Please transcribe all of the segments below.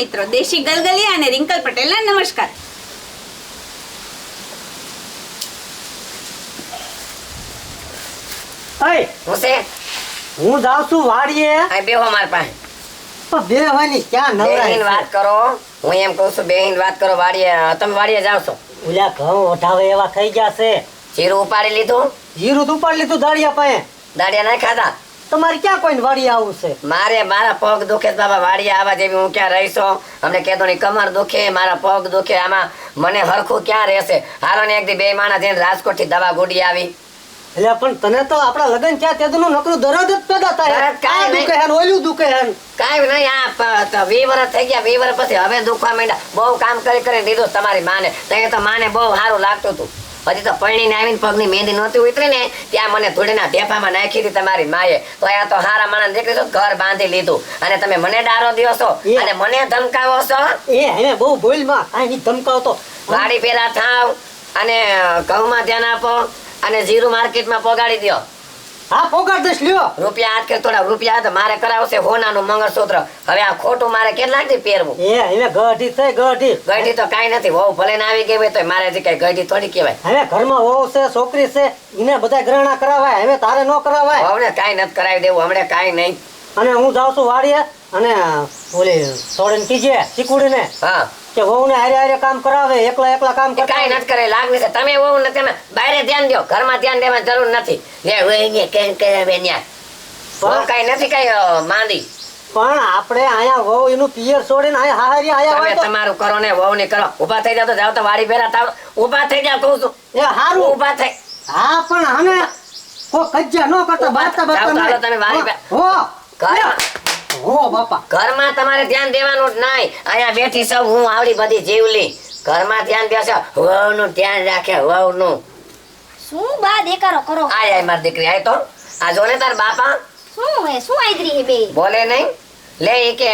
મિત્રો દેશી ગલગલિયા અને રિંકલ પટેલના નમસ્કાર. હું જાઉં છું વાડીએ. બેહો માર પાસે. પણ બે વાની ક્યાં નવરાય વાત કરો. હું એમ કહું છું બેહીન વાત કરો વાડીએ. તમે વાડીએ જાવ છો? ઓલા ઘઉં ઓઢાવે એવા થઈ ગયા છે. જીરું ઉપાડી લીધું? જીરું તો ઉપાડી લીધું દાડિયા પાસે. દાડિયા નહીં ખાધા? તમારે ક્યાં કોઈને વાડી આવું છે? મારે મારા પગ દુખે બાબા વાડી આવા જેવી હું ક્યાં રહીશો અમને કહેતો ની કમર દુખે મારા પગ દુખે આમાં મને હરખું ક્યાં રહેશે? હારો ને એક દી બે માણા જઈને રાજકોટથી દવા ગોડી આવી. એટલે પણ તને તો આપણા લગન થયા તેનું નકરું દરદ જ પેદા થાય. કાંઈ આ દુખે હે ઓલું દુખે હે. કાંઈ નહીં આ વી વર્ષ થઈ ગયા વી વર્ષ પછી હવે દુખવા માંડ્યા. બહુ કામ કરી કરી દીધું તમારી માને. ત્યાં તો માને બહુ સારું લાગતું હતું હજી તો પરણીને આવીને પગની મહેંદી નહોતી ઉતરી ને ત્યાં મને ધૂળીના ઢેફામાં નાખી હતી તમારી માએ. તો આ તો હારા માણસ દેખી છો ઘર બાંધી લીધું. અને તમે મને ડારો દ્યો છો અને મને ધમકાવો છો? એ હવે બહુ ભૂલમાં. નહીં ધમકાવતો. વાડી પેલા થાવ અને ઘઉંમાં ધ્યાન આપો અને જીરું માર્કેટમાં પોગાડી દ્યો. હા પોગાડ દઈશ લ્યો. રૂપિયા હાથ કે થોડા રૂપિયા તો મારે કરાવશે હોનાનું મંગળસૂત્ર. હવે આ ખોટું મારે કેટલા દી પહેરવું? એ હવે ગઢી થઈ ગઢી. ગઢી તો કાંઈ નથી વહુ ભલે ના આવી ગઈ હોય તો મારે જે કઈ ગઢી થોડી કહેવાય. હવે ઘરમાં વહુ છે છોકરી છે એને બધા ગ્રહણા કરાવાય. હવે તારે ન કરાવાય. હવે કાઈ નથી કરાવી દેવું હમણાં કાઈ નહીં. અને હું જાઉં છું વાડીએ અને ઓલી સોડીને કીજે ને હા. કે વહુને હારે હારે કામ કરાવે એકલા એકલા કામ એ કરતા નથી કરે લાગણી છે. તમે વહુ ને તમે બહાર ધ્યાન દો ઘરમાં ધ્યાન દેવાની જરૂર નથી. ને વહુને કે કરાવે ન્યા. વહુ કાંઈ નથી કાંઈ માંદી. પણ આપણે અહીંયા વહુ એનું પિયર છોડીને અહીંયા હારી આયા હોય તો તમારું કરો ને વહુ ને કરો. ઊભા થઈ જાવ તો જાવ તો વાડી ફેરા તાવ ઊભા થઈ જાવ કહું છું. એ હારું. ઊભા થઈ હા પણ અમે કો કજ્જા ન કરતા બાતા બાતા તમે વાડી પે- હો. હો બાપા. ઘરમાં તમારે ધ્યાન દેવાનું જ નહીં. અહીંયા બેઠી સૌ હું આવડી બધી જીવલી. ઘરમાં ધ્યાન દેશો વહુનું ધ્યાન રાખે વહુનું. શું બા દેકારો કરો? આય આય મારી દીકરી આય તો. આ જોને તાર બાપા. શું હે શું આઈદરી હે બે? બોલે નહીં. લે ઈ કે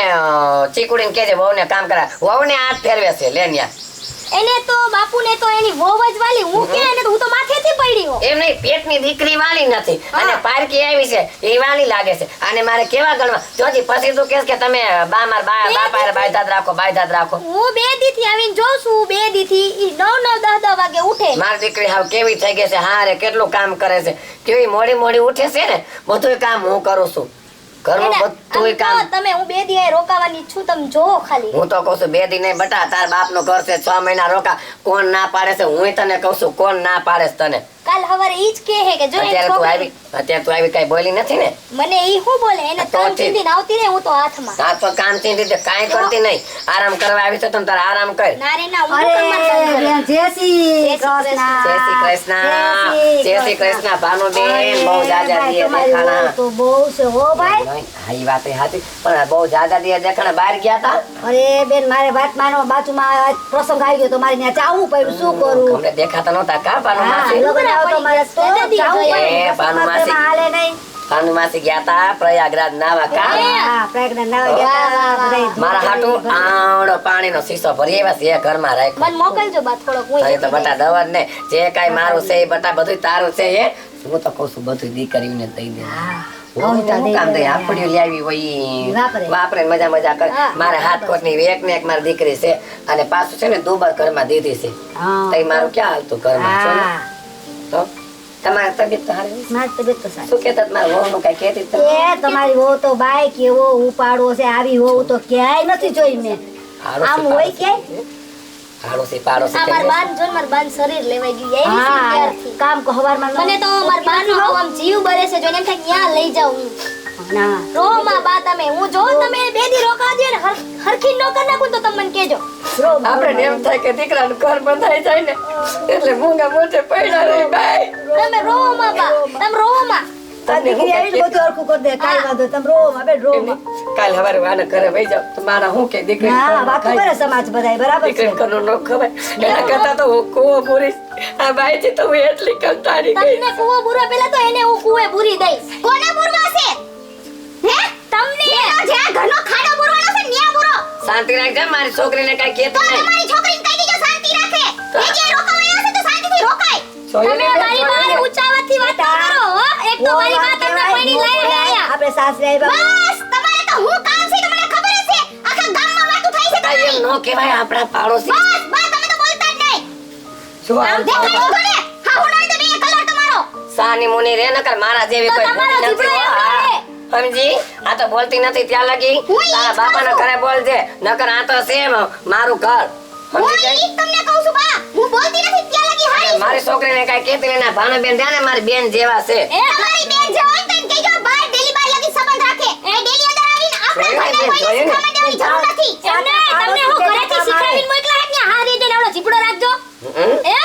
ચીકુડીને કે છે વહુને કામ કરા વહુને હાથ ફેરવે છે લે ન્યા. એને તો બાપુને તો એની વહુ જ વાલી. હું કે એને તો હું તો માથેથી પડી હો એમ નહીં પેટની દીકરી વાલી નથી. અને પારકી આવી છે એ વાલી લાગે છે. અને મારે કેવા ગણવા? જોજી પછી તું કેસ કે તમે બા માર બા બાપા બાય બાયદાદ રાખો બાયદાદ રાખો. હું બે દીથી આવીને જોઉં છું બે દીથી. ઈ નવ નવ દસ દસ વાગે ઉઠે. મારી દીકરી હાવ કેવી થઈ ગઈ છે? હા રે કેટલું કામ કરે છે? કેવી મોડી મોડી ઉઠે છે ને? બધું કામ હું કરું છું. ઘરનું બધું કામ તમે હું બે દી રોકાવાની છું તમે જો ખાલી. હું તો કહું છું બે દી નહીં બટા તાર બાપનું ઘર છે છ મહિના રોકા. કોણ ના પાડે છે હું તને કહું છું કોણ ના પાડે છે તને? કાલ હવારે ઈ જ કહે હે કે જો અત્યારે તું આવી અત્યારે તું આવી કઈ બોલી નથી ને? મને ઈ હું બોલે? એને તો કામ ઠીક. આવતી રહે હું તો હાથમાં. હા તો કામથી રીતે કાઈ કરતી નહીં. આરામ કરવા આવી તો તમ તાર આરામ કર. ના રે ના હું તો જય શ્રી કૃષ્ણ. જય શ્રી કૃષ્ણ. જય શ્રી કૃષ્ણ. ભાનુબેન બહુ જાજા દીએ દેખાણા. તો બહુ છે હો ભાઈ. હા, ઈ વાત એ સાચી પણ બહુ જાજા દીએ દેખાણા બહાર ગયા તા. અરે બેન મારે વાત માનો બાજુમાં પ્રસંગ આવી ગયો તો મારે ત્યાં જાવું પડ્યું શું કરું? અમને દેખાતા નહોતા કા ભાનુ માસી લગ્ન તો મારે તો જાવું પડે. એ, ભાનુ માસી. પ્રસંગમાં હાલે નહીં. ભાનુ ગયા તા પ્રયાગરાજ નાવા કા? હા, pregnant ના ગયા, મારા હાટુ આવડો પાણીનો શીશો ભરી આવ્યા છે ઘરમાં રાખ્યો. મને મોકલજો બા થોડોક હું તો બટા ને જે કાંઈ મારું છે એ બટા બધું તારું છે એ. હું તો કહું છું બધું દીકરીઓને દઈ દે. વાપરે. મજા મજા કરે. મારે હાથ કોટની એક ને એક મારી દીકરી છે અને પાછું છે ને દુબર ઘરમાં દીધી છે. મારું ક્યાં હાલતું ઘરમાં. તો તમારી તબિયત તો હારી મારી તબિયત તો સારી. શું કહેતા હતા? વહુ નું કઈ કહેતી એ તમારી વહુ તો બાઈ કેવો ઉપાડો છે આવી વહુ તો ક્યાંય નથી જોઈ મેં. આમ હોય ક્યાંય? હાડોશી પાડોશી આ બાન જોન માર બાન શરીર લેવાઈ ગયું ત્યારથી કામ કો હવારમાં મને તો માર બાન નો આમ જીવ બરે છે જોઈને કે ન્યા લઈ જાઉં હું. ના. રો બા તમે હું જો તમે બે દી રોકા દે હરખી નો કર નાખું તો તમે મને કહેજો રો આપણે એમ થાય કે દીકરાનું ઘર બંધાઈ જાય ને એટલે મૂંગા મોઢે પડ્યા રહી બાઈ તમે રો માં તમે રો માં. કાલ હવારે આના ઘરે વહી જાવ તો મારા હું કે દીકરી હા વાતો કરે સમાજ બધાય બરાબર દીકરી ઘરનું ન ખવાય. એના કરતા તો હું કૂવો પૂરીશ આ બાઈ થી તો હું એટલી કંટાળી ગઈ. તમને કુવો બુરો પેલા તો એને હું કુવે દઈશ. કોને બુરવા છે? હે? તમને. જે ઘરનો ખાડો બુરવાનો છે ન્યા બુરો. શાંતિ રાખજે મારી છોકરીને કઈ કહેતો નહીં. તમારી છોકરીને કહી દેજો શાંતિ રાખે. એ જે રોકાવાયા છે તો શાંતિથી રોકાય. તમે મારી જોયું બહાર ઊંચાવાથી વાત કરો હો. એક તો મારી વાત તમને વો લાવી રહ્યા આપણે સાસરે આવ્યા બસ તમારે તો હું કામ છે તમને ખબર છે આખા ગામમાં વાતું થાય છે નો કહેવાય આપણા પાડોશી. બસ બસ તમે તો બોલતા જ નહીં. શું આમ દેખાય તો ને હા હું નહીં તો બે કલર તમારો. સાની મુની રે નકર મારા જેવી કોઈ તમારો નથી. સમજી? આ તો બોલતી નથી ત્યાં લગી તારા બાપાના ઘરે બોલજે નકર આ તો સેમ મારું ઘર. હું સમજી ઈ ગઈ? જ તમને કહું છું બા. હું બોલતી નથી ત્યાં લગી હારી મારી છોકરીને કઈ કેતી નહીં ભાણો બેન ધ્યાને ને મારી બેન જેવા છે. એને ને, ને. હું ને રાખજો. હે ને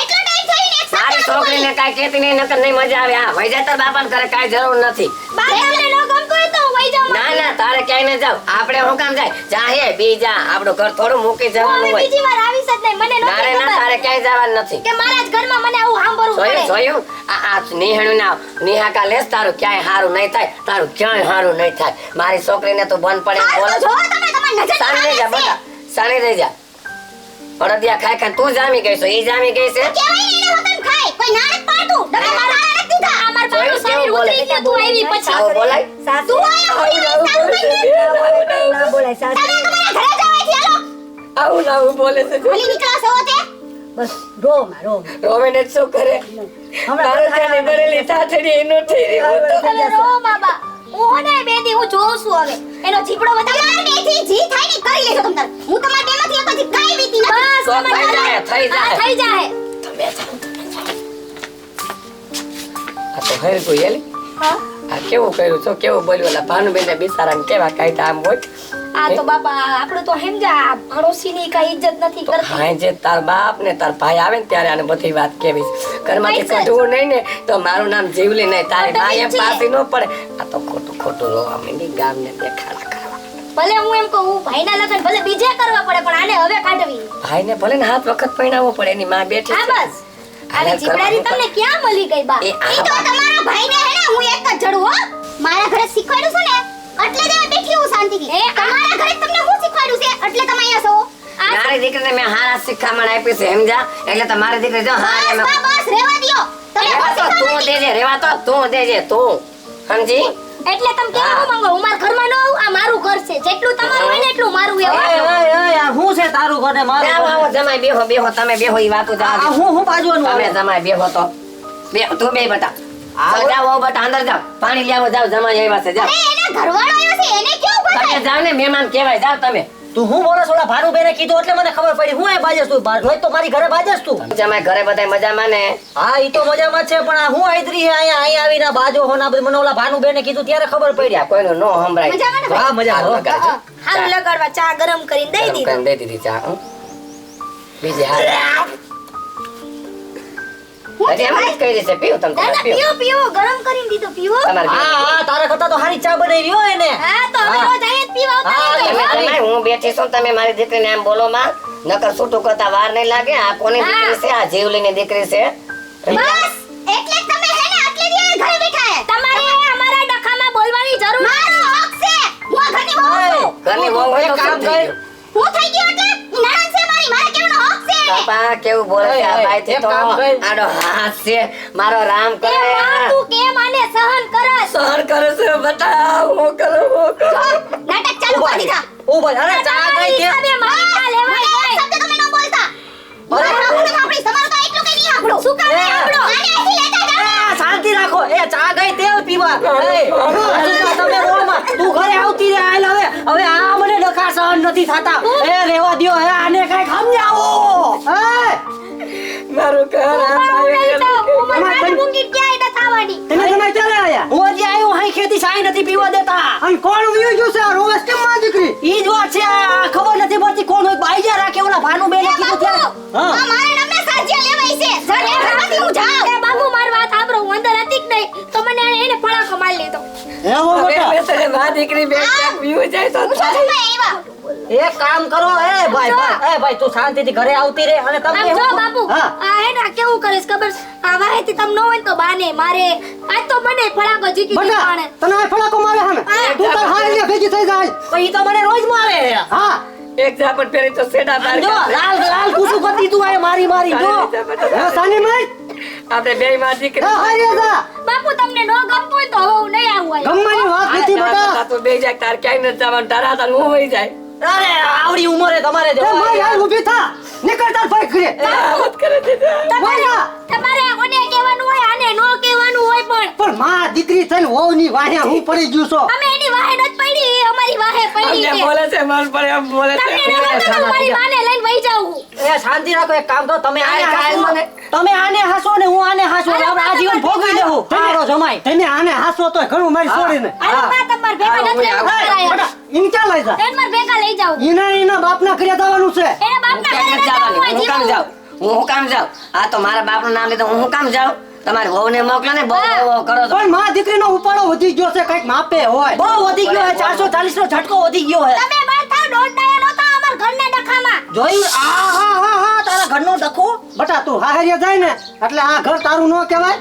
એટલો ટાઈમ થઈને એક મારી છોકરીને કઈ કેતી નહીં નકર નહીં મજા આવે. આ વૈજા તાર બાપાને ઘરે કાંઈ જરૂર નથી. ન ના ના તારે ક્યાંય ન જાવ. આપણે હું કામ જાય? જાહે બીજા આપણું ઘર થોડું મૂકી જવાનું હોય. બીજી વાર આવી જ નહીં. મને ના રે ના તારે ક્યાંય જવાનું નથી. કે મારા જ ઘરમાં મને આવું સાંભળવું પડે. જોયું? આ આ નિહાણું ના નિહાકા લેસ તારું ક્યાંય હારું નહીં થાય. તારું ક્યાંય હારું નહીં થાય. મારી છોકરીને તો બંધ પડે બોલે? જો તમે તમારી નજર સામે રહી જા બેટા સામે જા અડદિયા ખાઈ ખાય તું જામી ગઈ છો એ જામી ગઈ છે? કેવાય ને એને વતન ખાય. કોઈ નાનક પાડું તમે મારા હારા દીધા આ પાડું શરીર ઉતરી ગયું તું આવી પછી. આવું બોલાય? સાસુ આયા હોળી ના બોલાય સાસુ તમારા ઘરે જાવ અહીંથી હાલો. આવું ને બોલે છે. ભલી નીકળો છો તે બસ રોમાં રોમાં રોવે ને શું કરે? હમણાં જાને ભરેલી સાથડી એનું થઈ રહ્યું હતું. તમે રો બાબા હું ને બેદી હું જોઉં છું હવે. એનો જીપડો વધારે તમારે બેથી જી થાય ને કરી લેજો તમ તાર હું તમારા બેમાંથી એક હજી કાઈ બીતી નથી. બસ થઈ જાય, થઈ જાય. થઈ જાય. તમે જાઓ, આ તો હર કોઈ એલી હા. આ કેવું કર્યું છો? કેવું બોલ્યું? ઓલા ભાનુબેન બિચારાને કેવા કાયદા આમ હોય? આ તો બાપા આપણે તો સમજ્યા પડોશી ની કઈ ઇજ્જત નથી તો કરતી. ભાઈ જે તાર બાપ ને તાર ભાઈ આવે ને ત્યારે આને બધી વાત કેવી. ઘરમાંથી કઢવું નહીં ને તો મારું નામ જીવલી નહીં તારી તો ભાઈ એમ પાસી ન પડે. આ તો ખોટું રોવા માંડી ગામને દેખાડા કરવા. ભલે હું એમ કહું ભાઈના લગન ભલે બીજે કરવા પડે પણ આને હવે કાઢવી. ભાઈને ભલે ને હાથ વખત પહેણાવવો પડે એની માં બેઠી હા બસ. આવી જીપડારી તમને ક્યાં મળી ગઈ બા? એ તો તમારા ભાઈને હે ને હું એક જ જડું હો. મારા ઘરે શીખવાડું છું ને એટલે જ બેઠી હું શાંતિથી. તમારા ઘરે તમને હું શીખવાડું છે એટલે તમે અહીંયા છો. આ મારી દીકરીને મેં હારા શિખામણ આપી છે સમજા? એટલે તમારે મારી દીકરી જો હારે બસ રહેવા દ્યો. તમે તો તું દેજે રેવા તો તું દેજે તું. સમજી? એટલે તમે કેમ હા. માંગો? હું મારા ઘરમાં ન આવું આ મારું ઘર છે. જેટલું તમારું હોય ને એટલું મારું એ, એવું એ, એ, આ છે તારું ઘર ને મારું આવો આવો જમાઈ બેહો બેહો તમે બેહો ઈ વાતો આ જવા હું હું બાજુનું તમે? જમાઈ બેહો તો. બે તું બે બટા. આવો. જાવ આવો બટા અંદર જાવ પાણી લેવો જાવ જમાઈ આવ્યા છે જાવ એને ઘરવાળો આવ્યો છે એને કેવું તમે બતાય ને મહેમાન કહેવાય જાવ તમે. તું હું બોલો છો ભાનુ ભાનુબેને કીધું એટલે મને ખબર પડી. હું એ બાજે તું? રોજ તો મારી ઘરે બાજે તું? મજામાં ઘરે બધા મજામાં ને? હા ઈ તો મજામાં જ છે પણ હું આઈદરી હે? અહીંયા અહીંયા આવીને બાજો હો ના આ બધું. મને ઓલા ભાનુબેને કીધું ત્યારે ખબર પડી. આ કોઈનું નો સંભળાય. હા મજા હારું હાલ લગાડવા. ચા ગરમ કરીને દઈ દીધી. દઈ દીધી ચા હં? બીજી હાલ. હજી એમ જ કહી દેશે તમે ગરમ કરીને દીધો પીવો તમારે હા હા તારા કરતા તો હારી ચા બનાવી હો એને હા તો હવે રોજ અહીંયા પીવા આવતા હા, તમે હું. બેઠી છું તમે મારી દીકરીને એમ બોલો માં નકર છૂટું કરતા વાર નહીં લાગે. આ કોની. દીકરી છે? આ જીવલીની દીકરી છે. બસ એટલે તમે હે ને આટલે દી ઘરે બેઠા હે. તમારે અમારા ડખામાં બોલવાની જરૂર મારો હક છે. હું ઘરની વહુ છું. ઘરની વહુ હોય તો કામ શું થઈ કર. ગયું? હું થઈ ગયો એટલે? ઈ છે મારી. મારે કેવાનો હક છે? એને. બાપા કેવું બોલે છે આ ભાઈ ઓય, તો આડો હાથ છે મારો રામ કરે. તું કેમ આને સહન કરે? સહન કરે છે બતાવ હું કરું હું કરું. નાટક ચાલુ કરી દીધા. ઊભા અરે ચા ગઈ કે? બે મારી ચા લેવાય ગઈ. શબ્દ તમે ન બોલતા. મારે આપણે આપણી તમારું તો એટલું કઈ નહીં આપણો. શું કામ. આને લેતા જાઓ. શાંતિ રાખો. એ ચા ગઈ તેલ પીવા. એ, તમે રોમાં. તું ઘરે આવતી રે હાલ હવે. હવે આ સહન નથી થતા. એ રેવા દો હે આને કઈ સમજાવો મારું ઘર હું મારી કઈ- મૂકી ક્યાંય ન થવાની. તમે તમારે આયા? હું હજી આવ્યો હાઈ ખેતી સાઈ નથી પીવા દેતા. અને કોણ વયું ગયું છે? આ કેમ માં દીકરી? ઈ જ વાત છે ખબર નથી પડતી કોણ હોય બાઈજા રાખે ઓલા ભાનુ બેને કીધું બાપુ, હા. મારે નામને સાજ્ય લેવાય છે. જને ઘરમાંથી હું જાઉં. એ બાપુ મારી વાત સાંભળો હું અંદર હતી જ નહીં. તો મને એને- લીધો. દીકરી વ્યુ જાય તો એક કામ કરો એ ભાઈ ભાઈ એ ભાઈ તું શાંતિથી ઘરે આવતી રહે અને તમે જો બાપુ. આ હે ને કેવું કરીશ ખબર? આ વાહેથી તમ નો હોય તો બાને મારે આજ તો મને ફળાકો જીકી દે પાણે તને આ ફળાકો મારે હે હા. તું તાર હારી લે ભેગી થઈ જાય. પણ ઈ તો મને રોજ મારે. હા. એક ઝાપટ ફેરી તો સેડા તાર જો લાલ લાલ કુસુ કરતી તું આય મારી મારી જો. હે સાની માઈ આપણે બે માં દીકરી. હા હારી જા. બાપુ તમને ન ગમતું હોય તો હું નહીં આવું. ગમવાની વાત નથી બટા. તો બે જાય તાર ક્યાંય નથી જવાનું તારા તાર હું હોય જાય. અરે આવડી ઉંમરે તમારે એ જવા મારી હાલ ઊભી થા. નીકળ તાર ભાઈ ઘરે. તમારે બોલા. તમારે ઓને કહેવાનું હોય આને નો કહેવાનું હોય પણ. પણ માં દીકરી થઈને વહુની વાહે હું પડી ગયો છો. અમે એની વાહે નથી પડી અમારી વાહે પડી છે. બોલે છે માર પર એમ બોલે છે. તમે તો મારી માને લઈને વહી જાવ એ શાંતિ રાખો એક કામ કરો તમે આને તમે આને હાસો ને હું આને હાસો. આપણે આજીવન ભોગવી લેવું. તમારો જમાય તમે આને હાસો તો ઘણું મારી છોડીને અરે બા તમાર ભેગા નથી બેટા ક્યાં લઈ જા? તેને માર ભેગા લઈ જાઉં ઈના ઈના બાપના ઘરે જવાનું છે. એ બાપના ઘરે જવાની હું કામ જાવ. હું હું કામ જાવ આ તો મારા બાપનું નામ લીધું. હું હું કામ જાવ તમારે વહુને મોકલો ને બહુ હા. બહુ કરો તો પણ માં દીકરીનો ઉપાડો વધી ગયો છે કંઈક માપે હોય. બહુ વધી ગયો છે ચારસો ચાલીસ નો ઝટકો વધી ગયો છે. તમે બાર થાવ ડાયા નહોતા અમાર ઘરના ડખામાં. જોયું? આ હા હા હા તારા ઘરનો ડખો? બટા તું હાહરિયા જાય ને એટલે આ ઘર તારું ન કહેવાય.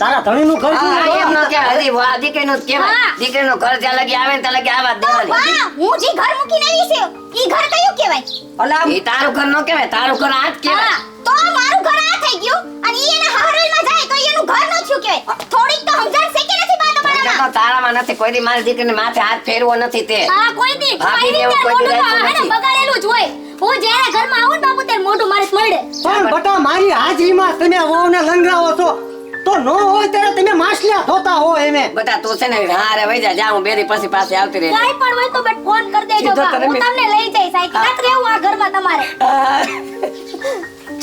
તારા ધણીનું ઘર એમ નો કે. હજી વા- દીકરી નું કે દીકરી નું ઘર જ્યાં લગી આવે ને ત્યાં લગી આવા દેવાની. હું જે ઘર મૂકીને આવી છે ઈ ઘર કયું કહેવાય? અલા એ તારું ઘર નો કહેવાય તારું ઘર આ જ કહેવાય. તો મારું ઘર આ થઈ ગયું અને ઈ એના હાહરેલમાં જાય તો એનું ઘર નો થયું કહેવાય. થોડીક તો સમજણ છે કે નથી બા તમારામાં. તારામાં નથી કોઈ દી મારી દીકરીને માથે હાથ ફેરવો નથી તે. હા કોઈ દી કોઈ દી કોઈ દી બગાડેલું જ હોય. હું જ્યારે ઘરમાં આવું ને બાપુ ત્યારે મોઢું મારે મળે. પણ બટા મારી હાજરીમાં તમે વહુને લંગરાવો છો. તો નો હોય ત્યારે તમે માછલ્યા ધોતા હો એમે. બટા તું છે ને હારે વઈ જા જા હું બેરી પછી પાસે આવતી રહી. કાઈ પણ હોય તો બટ ફોન કરી દેજો બા હું તમને લઈ જઈશ આઈ રાત રહેવું આ ઘરમાં તમારે.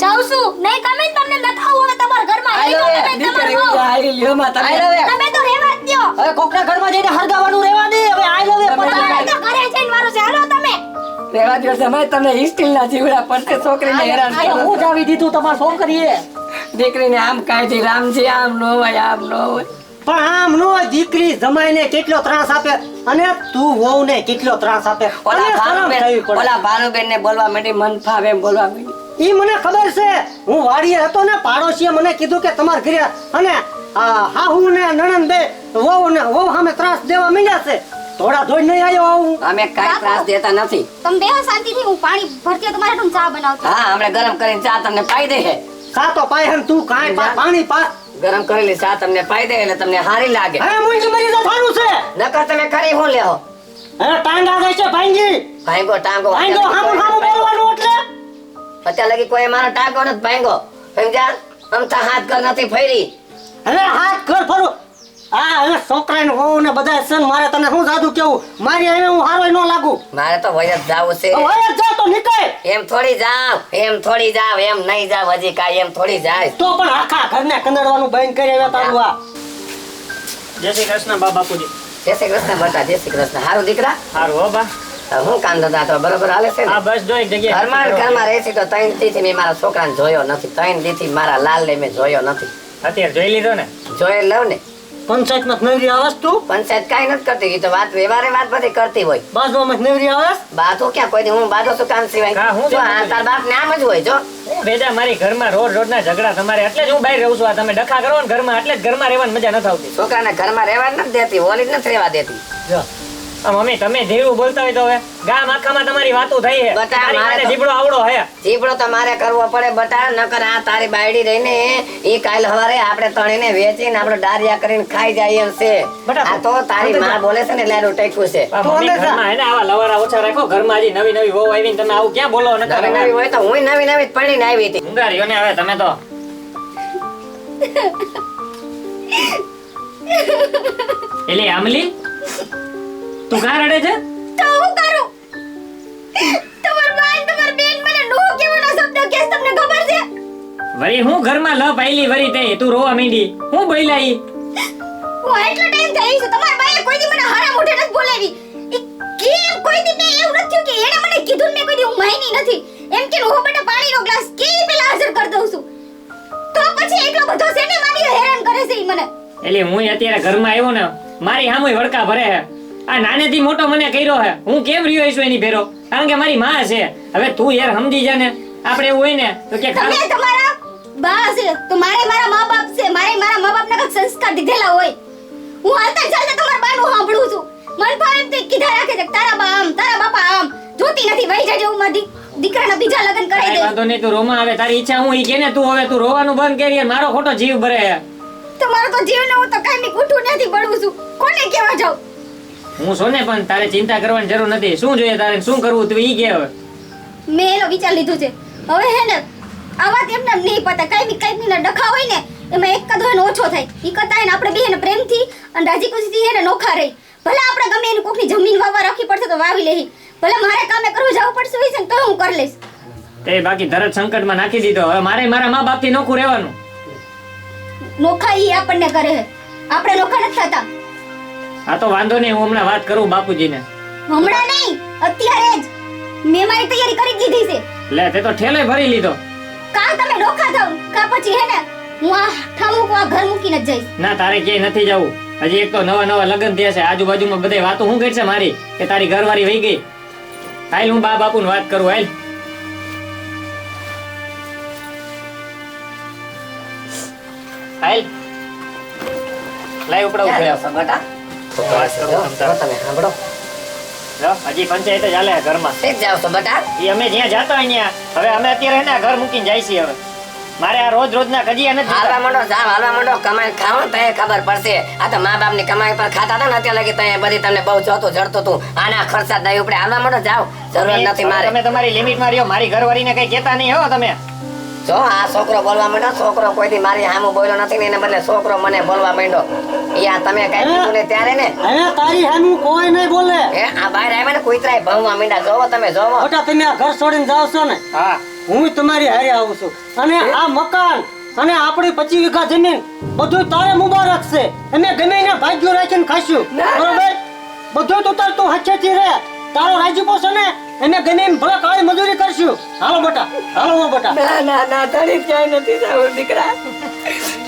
જાઉં છું. નહીં તમે તમને નખાવું હવે તમારા ઘરમાં આઈ નહીં તમે. તમારે. હારી લ્યો માં તમે. આઈ તમે તો રહેવા જ દ્યો. હવે કોકના ઘરમાં જઈને હરગાવાનું રહેવા દે. હવે આઈ લવ તમે તો ઘરે જઈને છે. હાલો તમે. રહેવા દ્યો તમે તમને સ્ટીલના જીવડા પડશે. છોકરીને હેરાન. હું જાવી દીધું તમારા છોકરીએ. દીકરીને આમ કાંઈથી રામજી આમ નો હોય આમ નો હોય. પણ આમ નો દીકરી જમાઈને કેટલો ત્રાસ આપે? અને તું વહુને કેટલો ત્રાસ આપે? ઓલા ભાનુબેન ઓલા ભાનુબેન ને બોલવા માંડી મન ફાવે બોલવા માંડી. ઈ મને ખબર છે. હું વાડીએ હતો ને પાડોશીએ મને કીધું કે તમાર ઘરે અને હા હાહુ ને નણંદ બે વહુ ને વહુ સામે ત્રાસ દેવા માંડ્યા છે. થોડા ધોઈ નહીં આવ્યો હું અમે કાંઈ ત્રાસ દેતા નથી. તમે બેહો શાંતિથી હું પાણી ભરતી તમારે ચા બનાવતો. હા હમણાં ગરમ કરીને ચા તમને પાઈ દે છે સાતો પાય હન તું કાંઈ પા- પાણી પા ગરમ કરેલી સા તમને પાઈ દે એટલે તમને હારી લાગે. હે મુંજી મરી જા થારું છે. નકર તમે કરી હું લેહો? હે ટાંગા ગઈ છે ભાંગી. ભાંગો ટાંગો. ભાંગો હામું હામું બોલવાનું એટલે. અત્યાર લગી કોઈ મારો ટાંગો નથી ભાંગો સમજ્યા? અમતા હાથ કર નથી ફેરી. હે હાથ કર ફરું. આ હવે છોકરાને વહુ ને બધા છે મારે તને શું જાદુ કેવું? મારી એને હું હારોય ન લાગુ. મારે તો વય જાવું છે. હવે જ તો નીકળ. એમ થોડી જાવ એમ થોડી જાવ એમ નહીં જાવ હજી કાંઈ એમ થોડી જાય. તો પણ આખા ઘરને કંદડવાનું બંધ કરી આવ્યા તારું આ. જય શ્રી કૃષ્ણ બા બાપુજી. જય શ્રી કૃષ્ણ બટા જય શ્રી કૃષ્ણ. હારું દીકરા? હારું હો બા. હું કામ ધંધા તો બરોબર હાલે છે ને? બસ જો એક જગ્યાએ ઘરમાં ને ઘરમાં રહે છે તો ત્રણ દીથી મેં મારા છોકરાને જોયો નથી. ત્રણ દીથી મારા લાલને મેં જોયો નથી. અત્યારે જોઈ લીધો ને? જોઈ લઉં ને. પંચાયતમાં જ નવરી આવસ તું? પંચાયત કાંઈ નથી કરતી. ઈ તો વાત વ્યવહારે વાત બધી કરતી હોય. બાજુમાં જ નવરી આવસ? બાજુ ક્યાં? કોઈ હું બાજુ શું કામ સિવાય? હું જો આ તાર બાપ ને આમ જ હોય જો. બેટા મારી ઘરમાં રોજ રોજના ઝઘડા તમારે એટલે જ હું બહાર રહું છું. આ તમે ડખા કરો ને ઘરમાં એટલે જ ઘરમાં રહેવાની મજા નથી આવતી. છોકરાને ઘરમાં રહેવા જ નથી દેતી ઓલી જ નથી રહેવા દેતી. આ મમ્મી તમે ધીરું બોલતા હોય તો હવે ગામ આખામાં તમારી વાતો થઈ છે. બટા, મારે જીબડો આવડો હે જીભડો તો મારે કરવો પડે બટા નકર આ તારી બાયડી રહીને ઈ કાલ હવારે આપણે તણીને વેચીને આપણે ડારિયા કરીને ખાઈ જાય છે. આ તો તારી માં બોલે છે ને એટલે એનું છે. આવા લવારા ઓછા રાખો ઘરમાં હજી નવી નવી વહુ આવીને તમે આવું ક્યાં બોલો? નવી હોય તો હું નવી નવી જ પડીને આવી હતી. ઊંઘારીઓ ને હવે તમે તો. એલી આમલી તું કાં રડે છે? તો હું કરું? તમાર બાઈ તમાર બેન મને નો કેવાનો શબ્દ કે તમને ખબર છે? વરી હું ઘરમાં લપ આઈલી વરી તે તું રોવા માંડી. હું બોલ્યા ઈ હું એટલો ટાઈમ થઈ છે તમાર બાઈએ કોઈ દી મને હારા મોઢે નથી બોલાવી. કેમ કોઈ દી મેં એવું નથી કે એણે મને કીધું ને મેં કોઈ દી હું માયની નથી. એમ કે હું બેટા પાણીનો ગ્લાસ કે પેલા હાજર કરી દઉં છું? તો પછી એટલો બધો સેને મારી હેરાન કરે છે ઈ મને? એટલે હું અત્યારે ઘરમાં આવ્યો ને મારી સામે વડકા ભરે આ નાનેથી મોટો મને કર્યો હે. હું કેમ રહ્યો છું એની ભેરો? કારણ કે મારી માં છે. હવે તું યાર સમજી જા ને. આપણે એવું હોય ને તો કે તમે તમારા બા છે તો મારે મારા મા બાપ છે. મારે મારા મા બાપના કંઈક સંસ્કાર દીધેલા હોય. હું હાલતા ચાલતા તમારા બાનું સાંભળું છું. મન ભાવે એમ તે કીધા રાખે છે તારા બા આમ તારા બાપા આમ. જોતી નથી વહી જાજે હું મારી દીકરાના બીજા લગ્ન કરાવી દે. વાંધો નહીં તું રોમાં આવે. તારી ઈચ્છા હું ઈ કે ને તું હવે તું રોવાનું બંધ કરી મારો ખોટો જીવ ભરે. તમારો તો જીવને હું તો કાંઈ ઉઠું નથી પડું છું. કોને કહેવા જાઉં? હું છો ને પણ તારે ચિંતા કરવાની જરૂર નથી. શું જોઈએ તારે શું કરવું તું ઈ કે હવે? મેં એનો વિચાર લીધો છે. હવે હે ને આ વાત એમને એમ નહીં પતા. કઈ બી કઈ બી ડખા હોય ને એમાં એક કદો એનો ઓછો થાય. ઈ કરતા એને આપણે બેને પ્રેમથી અને રાજી ખુશીથી હે ને નોખા રહી. ભલે આપણે ગમે એની કોકની જમીન વાવવા રાખવી પડશે તો વાવી લેહી. ભલે મારે કામે કરવું જવું પડશે હોય છે તો હું કરી લઈશ. તે બાકી ધરત સંકટમાં નાખી દીધો. હવે મારે મારા મા બાપથી નોખું રહેવાનું. નોખા ઈ આપણને કરે આપણે નોખા નથી થતા. આ તો વાંધો નહીં હું હમણાં વાત કરું બાપુજીને. હમણાં નહીં અત્યારે જ. મેં મારી તૈયારી કરી જ દીધી છે. લે તે તો ઠેલે ભરી લીધો. કાલ તમે ડોખા થાવ કા પછી હે ને હું આ ઠામુક આ ઘર મૂકીને જ જઈશ. ના તારે ક્યાંય નથી જવું. હજી એક તો નવા નવા લગ્ન થયા છે. આજુબાજુમાં બધે વાતો હું કરશે મારી કે તારી ઘરવાળી વહી ગઈ? હાલ હું બા બાપુ વાત કરું હાલ. હાલ. લાઈ ઉપડાવું બેટા વાત કરું જો, તમ તાર. જો તમે સાંભળો. હજી પંચાયત જ હાલે છે ઘરમાં. બેટા અમે જ્યાં જાતા હોય હવે અમે અત્યારે ને ઘર મૂકીને જાય છીએ હવે. મારે આ રોજ રોજના કજિયા નથી હાલવા માંડો જાવ હાલવા માંડો. કમાઈ ખાઓ ને ખબર પડશે. આ તો મા બાપની કમાઈ પર ખાતા હતા ને અત્યારે લગી તય બધી તમને બહુ જોતું જડતું તું આના ખર્ચા દઈ ઉપડે. હાલવા માંડો જાવ જરૂર નથી મારે. તમે તમારી લિમિટમાં રહ્યો. મારી ઘરવાળીને કઈ કહેતા નહીં હો તમે. જો આ છોકરો બોલવા માંડ્યો છોકરો કોઈથી મારી સામું બોલ્યો નથી ને એને બદલે છોકરો મને બોલવા માંડ્યો. યા તમે કઈ કીધું ને ત્યારે ને? હવે તારી સામું કોઈ નહીં બોલે. હે આ બહાર આવ્યા ને કુતરાય ભણવા માંડ્યા. જોવો તમે જોવો. ઓટા તમે આ ઘર છોડીને જાવ છો ને? હા. હું તમારી હારે આવું છું. અને આ મકાન અને આપણી પચીસ વીઘા જમીન બધું તારે મુબારક છે અમે ગમે એને ભાગ્યો રાખીને ખાશું બરોબર? બધું તો તાર તું હચ્છેથી રહે. તારો રાજીપો છે ને? અમે ગમે એમ ભલે કાળી મજૂરી કરશું. હાલો બટા હાલો હો બેટા. ના ના ના તારી ક્યાંય નથી જાવું દીકરા.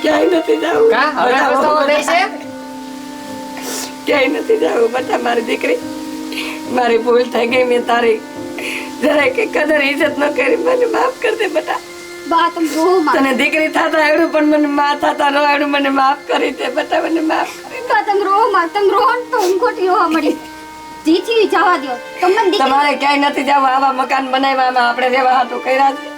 ક્યાંય નથી જાવું. હવે ક્યાંય નથી જવું બટા મારી દીકરી મારી ભૂલ થઈ ગઈ મેં તારી. જરાય કે કદર ઇજ્જત ન કરી મને માફ કરી દે બટા. બા તમે જો માં તને દીકરી થતા આવડ્યું પણ મને માં થતા ન આવડ્યું મને માફ કરી દે બટા મને માફ કરી બા તમે રો માં તંગ રો ને તો હું ખોટી રોવા મળી જીથી જવા દો તમને તમારે ક્યાંય નથી જવા. આવા મકાન બનાવવામાં આપણે રહેવા હાટું કર્યા છે.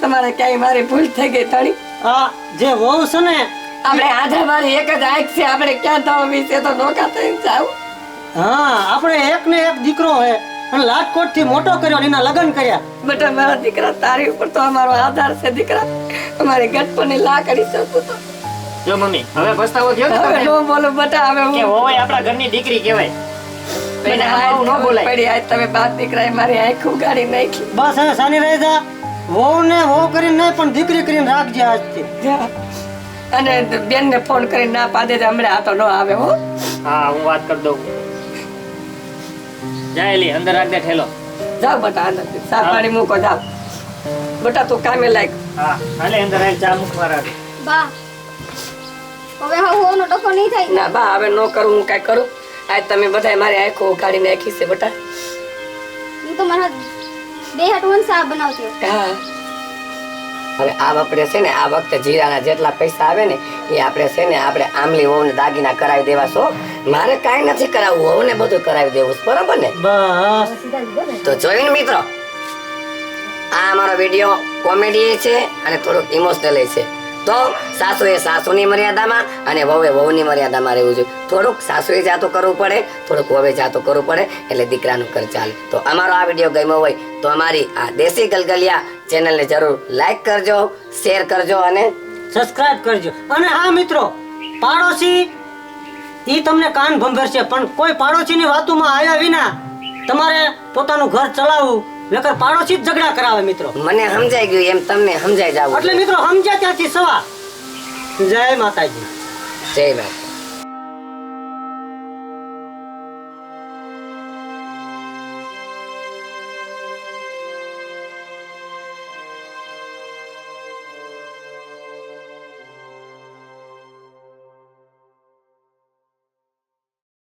તમારે ક્યાંય મારી ભૂલ થઈ ગઈ તણી હા જે વહુ છે ને આપણે આધા મારી એક જ આંખ છે. આપણે ક્યાં થવા? વિશે તો નોકા થઈને જાવ. હા આપણે એક ને એક દીકરો હે. અને લાટકોટથી મોટો કર્યો અને એના લગ્ન કર્યા. બટા મારા દીકરા તારી ઉપર તો અમારો આધાર છે દીકરા. અમારી ગટપની લા કરી શકું તો જો મમ્મી હવે પસ્તાવો થયો હવે નો બોલો બેટા હવે કે હોય આપણા ઘરની દીકરી કહેવાય. મને એને હાથ આવું ન બોલાય. તમે બાપ દીકરાએ મારી આંખ ઉગાડી નાખી. બસ હવે સાની રહી જા. વહુ ને વહુ કરીને નહીં પણ દીકરી કરીને રાખજે આજથી. અને બેન ને ફોન કરીને ના પાડે હમણાં આ તો ન આવે હો. હા હું વાત કરી દઉં. જાય એલી અંદર રાખ દે ઠેલો. જાઓ બેટા આનંદ સા પાણી મૂકો જાઓ. બેટા તું કામે લાગ હા હાલે અંદર આવીને ચા મૂકવા રાખ. બા હવે હવે હોનો ટકો નહીં થાય. ના બા હવે ન કરું હું કઈ કરું. આજ તમે બધા મારી આંખો ઉગાડી નાખી છે બેટા. હું તો મારા બે હાટું સાબ બનાવતી હા. હવે આ આપણે છે ને આ વખતે જીરાના જેટલા પૈસા આવે ને એ આપણે છે ને આપણે આમલી વહુને દાગીના કરાવી દેવા છો. મારે કાંઈ નથી કરાવવું વહુને બધું કરાવી દેવું છે, બરાબર ને? બસ. તો જોયું ને મિત્રો આ અમારો વીડિયો કોમેડી છે અને થોડુંક ઇમોશનલ છે. તો સાસુએ સાસુની મર્યાદામાં અને વહુએ વહુની મર્યાદામાં રહેવું જોઈએ. થોડુંક સાસુએ જાતું કરવું પડે, થોડુંક વહુએ જાતું કરવું પડે, એટલે દીકરાનું ઘર ચાલે. તો અમારો આ વીડિયો ગમ્યો હોય તો અમારી આ દેશી ગલગલિયા ચેનલને જરૂર લાઈક કરજો, શેર કરજો અને સબસ્ક્રાઇબ કરજો. અને હા મિત્રો, પાડોશી એ તમને કાન ભંભેરશે પણ કોઈ પાડોશીની વાતોમાં આવ્યા વિના તમારે પોતાનું ઘર ચલાવવું નકર પાડોશી જ ઝઘડા કરાવે મિત્રો. મને સમજાઈ ગયું એમ તમને સમજાઈ જાવ એટલે મિત્રો સમજ્યા ત્યાંથી સવા જય માતાજી. જય બાપ